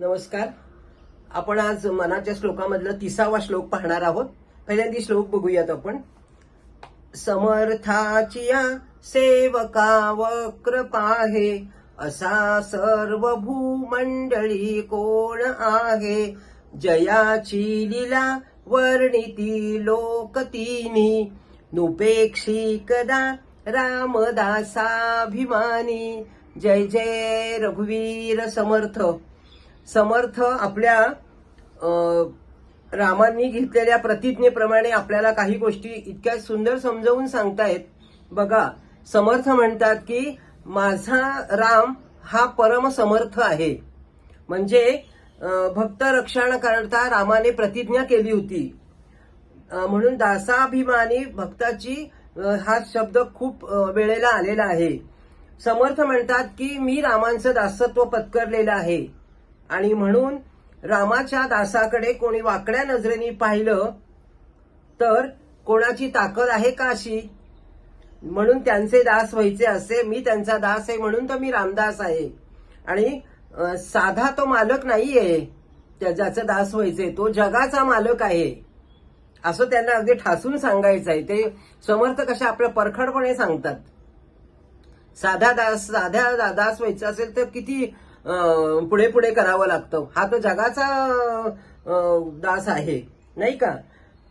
नमस्कार. आपण आज मनाच्या श्लोकामधला तिसावा श्लोक पाहणार आहोत. पहिल्यांदा श्लोक बघूयात आपण. समर्थाचिया सेवका वक्र पाहे असा सर्व भूमंडळी कोण आहे? जयाची लीला वर्णिती लोकतीनी नुपेक्षी कदा रामदासाभिमानी. जय जय रघुवीर समर्थ. समर्थ आपल्या रामांनी घेतलेल्या प्रतिज्ञेप्रमाणे आपल्याला काही गोष्टी इतक्या सुंदर समजावून सांगतायत. बघा समर्थ म्हणतात की माझा राम हा परम समर्थ आहे. म्हणजे भक्त रक्षण करता रामाने प्रतिज्ञा केली होती. म्हणून दासाभिमानी भक्ताची हा शब्द खूप वेळेला आलेला आहे. समर्थ म्हणतात की मी रामांचं दासत्व पत्करलेलं आहे. आणि म्हणून रामाच्या दासाकडे कोणी वाकड्या नजरेने पाहिलं तर कोणाची ताकद आहे का अशी? म्हणून त्यांचे दास व्हायचे असे मी त्यांचा दास आहे म्हणून तर मी रामदास आहे. आणि साधा तो मालक नाहीये त्या- ज्याचा दास व्हायचे तो जगाचा मालक आहे. असं त्यांना अगदी ठासून सांगायचं आहे. ते समर्थ कशा आपलं परखडपणे सांगतात. साधा दास साध्या दास व्हायचं असेल तर किती पुढे पुढे करावं लागतं. हा तो जगाचा दास आहे नाही का?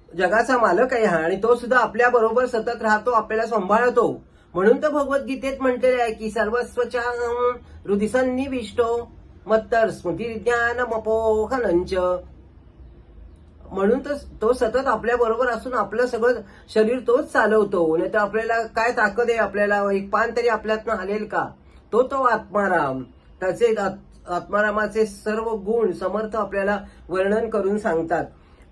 जगाचा मालक आहे हा आणि तो सुद्धा आपल्या बरोबर सतत राहतो आपल्याला सांभाळतो. म्हणून तर भगवद्गीतेत म्हटलेले आहे की सर्वस्वच्या हृदिसन्निविष्टो मत्तर स्मृती ज्ञान मपोहनंच म्हणून तर तो सतत आपल्या बरोबर असून आपलं सगळं शरीर तोच चालवतो. नाही तर आपल्याला काय ताकद आहे? आपल्याला एक पान तरी आपल्यातनं आलेल का? तो तो आत्माराम. त्याचे आत्मारामाचे सर्व गुण समर्थ आपल्याला वर्णन करून सांगतात.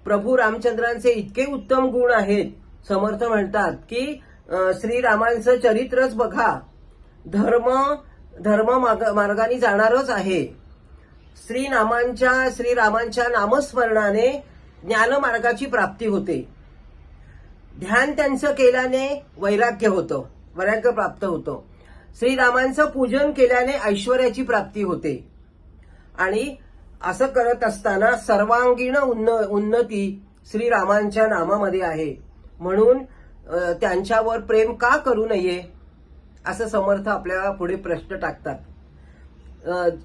प्रभू रामचंद्रांचे इतके उत्तम गुण आहेत समर्थ म्हणतात की श्रीरामांचं चरित्रच बघा. धर्म धर्म मार्ग- मार्गाने जाणारच आहे. श्रीनामांच्या श्रीरामांच्या नामस्मरणाने ज्ञानमार्गाची प्राप्ती होते. ध्यान त्यांचं केल्याने वैराग्य होतं वैराग्य प्राप्त होतं. श्रीरामांचं पूजन केल्याने ऐश्वर्याची प्राप्ती होते. आणि असं करत असताना सर्वांगीण उन्न उन्नती श्रीरामांच्या नामामध्ये आहे. म्हणून त्यांच्यावर प्रेम का करू नये असं समर्थ आपल्याला पुढे प्रश्न टाकतात.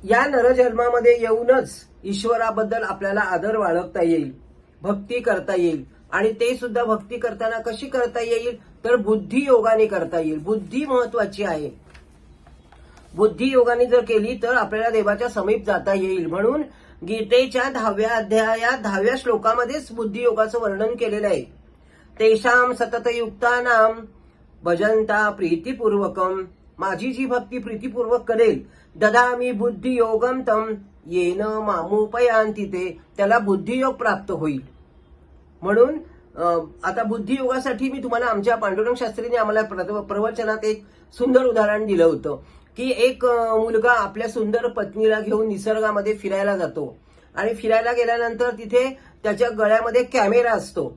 या नरजन्मामध्ये येऊनच ईश्वराबद्दल आपल्याला आदर बाळगता येईल भक्ती करता येईल. आणि ते सुद्धा भक्ती करताना कशी करता येईल? तर बुद्धी योगाने करता येईल. बुद्धी महत्वाची आहे. बुद्धी योगाने जर केली तर आपल्याला देवाच्या समीप जाता येईल. म्हणून गीतेच्या दहाव्या अध्यायात दहाव्या श्लोकामध्येच बुद्धियोगाचं वर्णन केलेलं आहे. तेषाम सततयुक्तानाम भजंता प्रीतीपूर्वकम माझी जी भक्ती प्रीतीपूर्वक करेल ददामी बुद्धियोगम तम येन मामुपयांती ते त्याला बुद्धियोग प्राप्त होईल. म्हणून आता बुद्धियोगासाठी मी तुम्हाला आमच्या पांडुरंग शास्त्रीने आम्हाला प्रवचनात एक सुंदर उदाहरण दिलं होतं. की एक मुलगा आपल्या सुंदर पत्नीला घेऊन निसर्गामध्ये फिरायला जातो. आणि फिरायला गेल्यानंतर तिथे त्याच्या गळ्यामध्ये कॅमेरा असतो.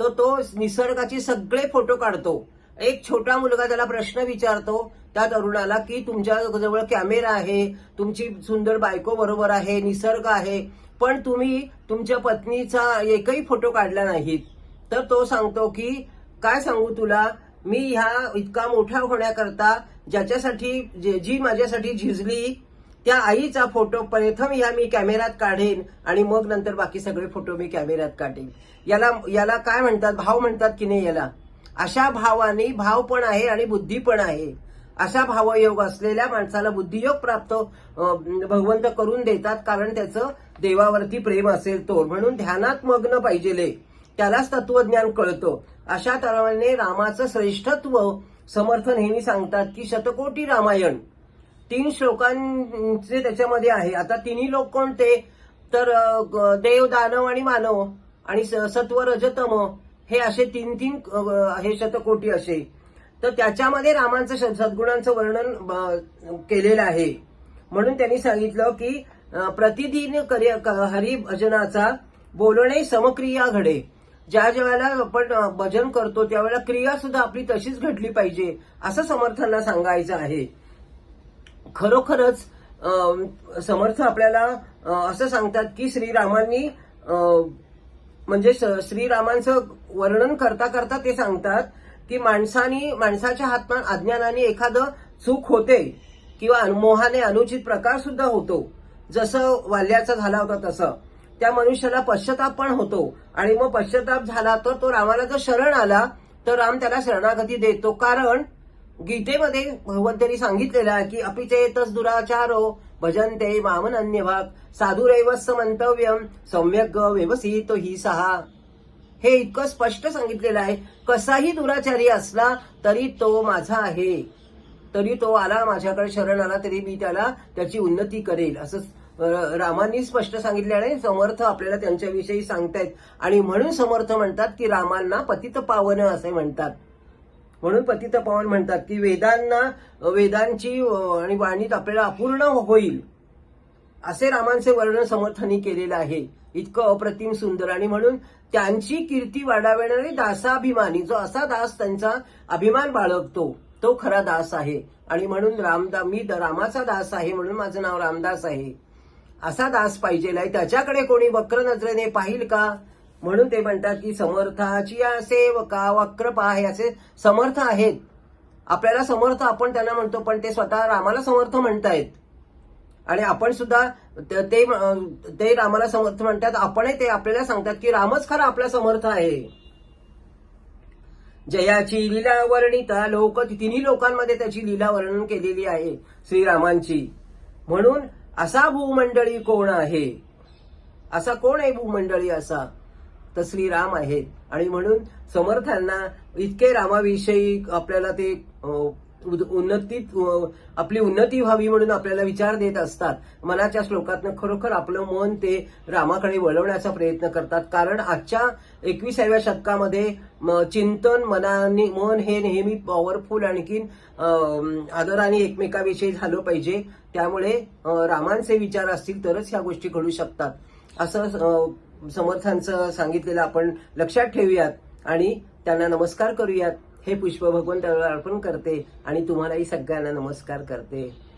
तर तो निसर्गाचे सगळे फोटो काढतो. एक छोटा मुलगा त्याला प्रश्न विचारतो त्या तरुणाला की तुमच्या जवळ कॅमेरा आहे तुमची सुंदर बायको बरोबर आहे निसर्ग आहे पण तुम्ही तुमच्या पत्नीचा एकही फोटो काढला नाहीत. तर तो सांगतो की काय सांगू तुला? मी ह्या इतका मोठा होण्याकरता ज्याच्यासाठी जे- जी माझ्यासाठी झिजली त्या आईचा फोटो प्रथम या मी कॅमेऱ्यात काढेन आणि मग नंतर बाकी सगळे फोटो मी कॅमेऱ्यात काढेन. याला याला काय म्हणतात? भाव म्हणतात की नाही याला? अशा भावाने भाव पण आहे आणि बुद्धी पण आहे. अशा भावयोग असलेल्या माणसाला बुद्धियोग प्राप्त भगवंत करून देतात कारण त्याचं देवावरती प्रेम असेल तो. म्हणून ध्यानात मग्न पाहिजेले. त्यालाच तत्वज्ञान कळतं. अशा तऱ्हेने रामाचं श्रेष्ठत्व समर्थ नेहमी सांगतात की शतकोटी रामायण तीन श्लोकांचे त्याच्यामध्ये आहे. आता तिन्ही लोक कोणते? तर देव दानव आणि मानव आणि स- सत्व रजतम हे असे तीन तीन हे शतकोटी असे. तर त्याच्यामध्ये रामांचं श- सद्गुणांचं वर्णन केलेलं आहे. म्हणून त्यांनी सांगितलं की प्रतिदिन क- हरिभजनाचा बोलणे समक्रिया घडे. ज्या ज्यावेळेला आपण भजन करतो त्यावेळेला क्रिया सुद्धा आपली तशीच घडली पाहिजे असं समर्थांना सांगायचं आहे. खरोखरच समर्थ आपल्याला असं सांगतात की श्रीरामांनी म्हणजे स- श्रीरामांचं वर्णन करता करता ते सांगतात की माणसानी माणसाच्या हातमान अज्ञानाने एखादं चूक होते किंवा मोहाने अनुचित प्रकार सुद्धा होतो. जसं वाल्याचा झाला होता तसं. त्या मनुष्याला पश्चाताप पण होतो. आणि मग पश्चाताप झाला तर तो रामाला जर शरण आला तर राम त्याला शरणागती देतो. कारण गीतेमध्ये भगवंतांनी सांगितलेलं आहे की अपिचेतस दुराचारो भजनते मामनन्य भाग साधुरैवस मंतव्यम सम्यक व्यवसित ही सहा. हे इतकं स्पष्ट सांगितलेलं आहे. कसाही दुराचारी असला तरी तो माझा आहे. तरी तो आला माझ्याकडे शरण आला तरी मी त्याला त्याची उन्नती करेल. असं रामांनी स्पष्ट सांगितले आणि समर्थ आपल्याला त्यांच्याविषयी सांगतायत. आणि म्हणून समर्थ म्हणतात की रामांना पतित पावन असे म्हणतात. म्हणून पतित पावन म्हणतात की वेदांना वेदांची आणि वाणीत आपल्याला अपूर्ण होईल. असे रामांचे वर्णन समर्थांनी केलेलं आहे. इतकं अप्रतिम सुंदर. आणि म्हणून त्यांची कीर्ती वाढावणारी दासाभिमानी जो असा दास त्यांचा अभिमान बाळगतो तो खरा दास आहे. आणि म्हणून रामदा मी रामाचा दास आहे म्हणून माझं नाव रामदास आहे. असा दास पाहिजे नाही. त्याच्याकडे कोणी वक्र नजरेने पाहिल का? म्हणून ते म्हणतात की समर्थाची या सेवका वक्र पाहे असे समर्थ आहेत. आपल्याला समर्थ आपण त्यांना म्हणतो पण ते स्वतः रामाला समर्थ म्हणतायत. आणि आपण सुद्धा ते ते रामाला समर्थ म्हणतात. आपणही ते आपल्याला सांगतात की रामच खरा आपला समर्थ आहे. जयाची लीला वर्णिता लोक तिन्ही लोकांमध्ये त्याची लीला वर्णन केलेली आहे श्रीरामांची. म्हणून असा भूमंडळी कोण आहे? असा कोण आहे भूमंडळी असा? तर श्रीराम आहेत. आणि म्हणून समर्थांना इतके रामाविषयी आपल्याला ते उद- उन्नती आपली उन्नती व्हावी म्हणून आपल्याला विचार देत असतात. मनाच्या श्लोकातनं खरोखर आपलं मन ते रामाकडे वळवण्याचा प्रयत्न करतात. कारण आजच्या एकविसाव्या शतकामध्ये म, चिंतन मनाने मन हे नेहमी पॉवरफुल आणखीन आदराने एकमेकाविषयी झालं पाहिजे. त्यामुळे रामांचे विचार असतील तरच ह्या गोष्टी घडू शकतात. असं समर्थांचं सांगितलेलं आपण लक्षात ठेवूयात आणि त्यांना नमस्कार करूयात. हे पुष्प भगवंताला अर्पण करते आणि तुम्हालाही सगळ्यांना नमस्कार करते.